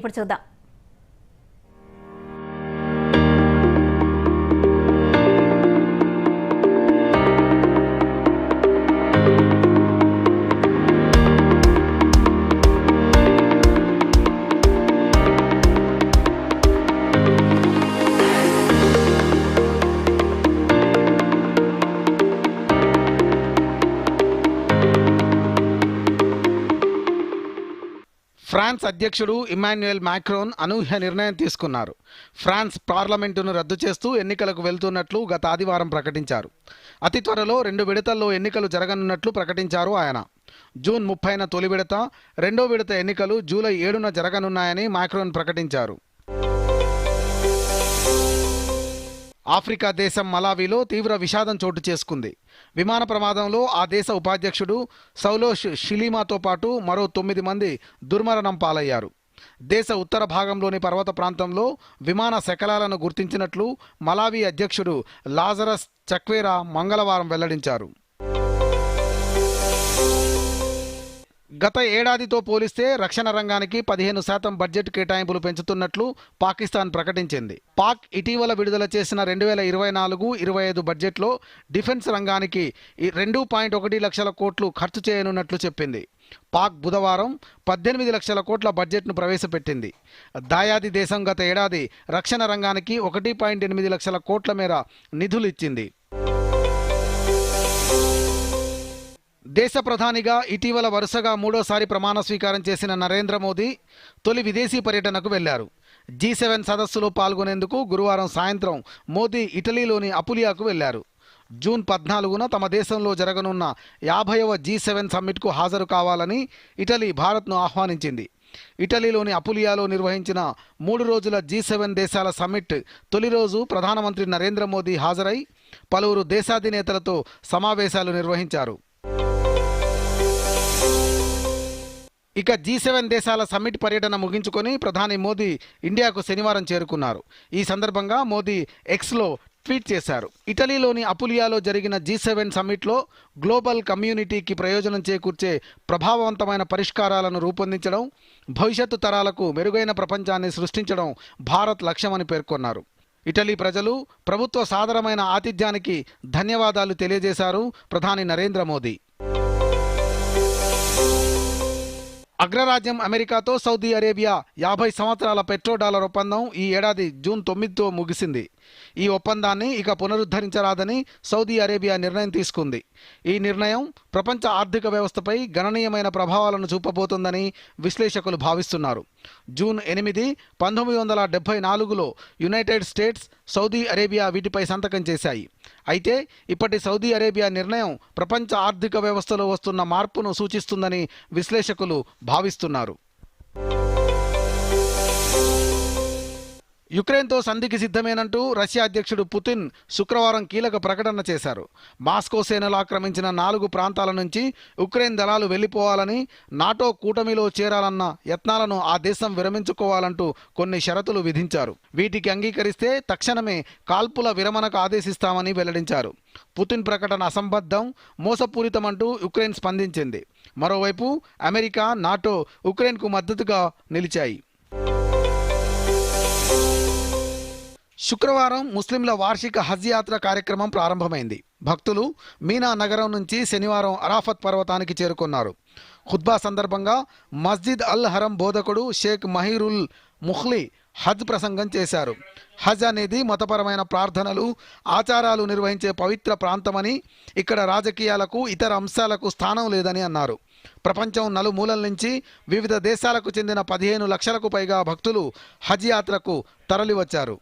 ఇప్పుడు చూద్దాం ఫ్రాన్స్ అధ్యక్షుడు ఇమాన్యుయల్ మ్యాక్రోన్ అనూహ్య నిర్ణయం తీసుకున్నారు. ఫ్రాన్స్ పార్లమెంటును రద్దు చేస్తూ ఎన్నికలకు వెళ్తున్నట్లు గత ఆదివారం ప్రకటించారు. అతి త్వరలో రెండు విడతల్లో ఎన్నికలు జరగనున్నట్లు ప్రకటించారు ఆయన. జూన్ ముప్పైన తొలి విడత రెండో విడత ఎన్నికలు జూలై ఏడున జరగనున్నాయని మ్యాక్రోన్ ప్రకటించారు. ఆఫ్రికా దేశం మలావిలో తీవ్ర విషాదం చోటు చేసుకుంది. విమాన ప్రమాదంలో ఆ దేశ ఉపాధ్యక్షుడు సౌలోష్ షిలీమాతో పాటు మరో తొమ్మిది మంది దుర్మరణం పాలయ్యారు. దేశ ఉత్తర భాగంలోని పర్వత ప్రాంతంలో విమాన శకలాలను గుర్తించినట్లు మలావి అధ్యక్షుడు లాజరస్ చక్వేరా మంగళవారం వెల్లడించారు. గత ఏడాదితో పోలిస్తే రక్షణ రంగానికి పదిహేను శాతం బడ్జెట్ కేటాయింపులు పెంచుతున్నట్లు పాకిస్తాన్ ప్రకటించింది. పాక్ ఇటీవల విడుదల చేసిన రెండు వేల ఇరవై నాలుగు ఇరవై ఐదు బడ్జెట్లో డిఫెన్స్ రంగానికి ఈ రెండు పాయింట్ ఒకటి లక్షల కోట్లు ఖర్చు చేయనున్నట్లు చెప్పింది. పాక్ బుధవారం పద్దెనిమిది లక్షల కోట్ల బడ్జెట్ను ప్రవేశపెట్టింది. దాయాది దేశం గత ఏడాది రక్షణ రంగానికి ఒకటి పాయింట్ ఎనిమిది లక్షల కోట్ల మేర నిధులు దేశ ప్రధానిగా ఇటీవల వరుసగా మూడోసారి ప్రమాణ స్వీకారం చేసిన నరేంద్ర మోదీ తొలి విదేశీ పర్యటనకు వెళ్ళారు జీ సెవెన్ సదస్సులో పాల్గొనేందుకు గురువారం సాయంత్రం మోదీ ఇటలీలోని అపులియాకు వెళ్ళారు జూన్ పద్నాలుగున తమ దేశంలో జరగనున్న యాభైవ జీ సెవెన్ సమ్మిట్కు హాజరు కావాలని ఇటలీ భారత్ను ఆహ్వానించింది. ఇటలీలోని అపులియాలో నిర్వహించిన మూడు రోజుల జీ సెవెన్ దేశాల సమ్మిట్ తొలి రోజు ప్రధానమంత్రి నరేంద్ర మోదీ హాజరై పలువురు దేశాధినేతలతో సమావేశాలు నిర్వహించారు. ఇక జీ సెవెన్ దేశాల సమ్మిట్ పర్యటన ముగించుకొని ప్రధాని మోదీ ఇండియాకు శనివారం చేరుకున్నారు. ఈ సందర్భంగా మోదీ ఎక్స్లో ట్వీట్ చేశారు. ఇటలీలోని అపులియాలో జరిగిన జీ సెవెన్ సమ్మిట్లో గ్లోబల్ కమ్యూనిటీకి ప్రయోజనం చేకూర్చే ప్రభావవంతమైన పరిష్కారాలను రూపొందించడం భవిష్యత్తు తరాలకు మెరుగైన ప్రపంచాన్ని సృష్టించడం భారత్ లక్ష్యమని పేర్కొన్నారు. ఇటలీ ప్రజలు ప్రభుత్వ సాదరమైన ఆతిథ్యానికి ధన్యవాదాలు తెలియజేశారు ప్రధాని నరేంద్ర మోదీ. అగ్రరాజ్యం అమెరికాతో సౌదీ అరేబియా యాభై సంవత్సరాల పెట్రో డాలర్ ఒప్పందం ఈ ఏడాది జూన్ తొమ్మిదితో ముగిసింది. ఈ ఒప్పందాన్ని ఇక పునరుద్ధరించరాదని సౌదీ అరేబియా నిర్ణయం తీసుకుంది. ఈ నిర్ణయం ప్రపంచ ఆర్థిక వ్యవస్థపై గణనీయమైన ప్రభావాలను చూపబోతుందని విశ్లేషకులు భావిస్తున్నారు. జూన్ ఎనిమిది పంతొమ్మిది వందల డెబ్బై నాలుగులో యునైటెడ్ స్టేట్స్ సౌదీ అరేబియా వీటిపై సంతకం చేశాయి. అయితే ఇప్పటి సౌదీ అరేబియా నిర్ణయం ప్రపంచ ఆర్థిక వ్యవస్థలో వస్తున్న మార్పును సూచిస్తుందని విశ్లేషకులు భావిస్తున్నారు. యుక్రెయిన్తో సంధికి సిద్ధమేనంటూ రష్యా అధ్యక్షుడు పుతిన్ శుక్రవారం కీలక ప్రకటన చేశారు. మాస్కో సేనలు ఆక్రమించిన నాలుగు ప్రాంతాల నుంచి ఉక్రెయిన్ దళాలు వెళ్ళిపోవాలని నాటో కూటమిలో చేరాలన్న యత్నాలను ఆ దేశం విరమించుకోవాలంటూ కొన్ని షరతులు విధించారు. వీటికి అంగీకరిస్తే తక్షణమే కాల్పుల విరమణకు ఆదేశిస్తామని వెల్లడించారు. పుతిన్ ప్రకటన అసంబద్ధం మోసపూరితమంటూ యుక్రెయిన్ స్పందించింది. మరోవైపు అమెరికా నాటో ఉక్రెయిన్కు మద్దతుగా నిలిచాయి. శుక్రవారం ముస్లింల వార్షిక హజ్ యాత్ర కార్యక్రమం ప్రారంభమైంది. భక్తులు మీనా నగరం నుంచి శనివారం అరాఫత్ పర్వతానికి చేరుకున్నారు. ఖుద్బా సందర్భంగా మస్జిద్ అల్ హరం బోధకుడు షేక్ మహీరుల్ ముఖ్లీ హజ్ ప్రసంగం చేశారు. హజ్ అనేది మతపరమైన ప్రార్థనలు ఆచారాలు నిర్వహించే పవిత్ర ప్రాంతమని ఇక్కడ రాజకీయాలకు ఇతర అంశాలకు స్థానం లేదని అన్నారు. ప్రపంచం నలుమూలల నుంచి వివిధ దేశాలకు చెందిన పదిహేను లక్షలకు పైగా భక్తులు హజ్ యాత్రకు తరలివచ్చారు.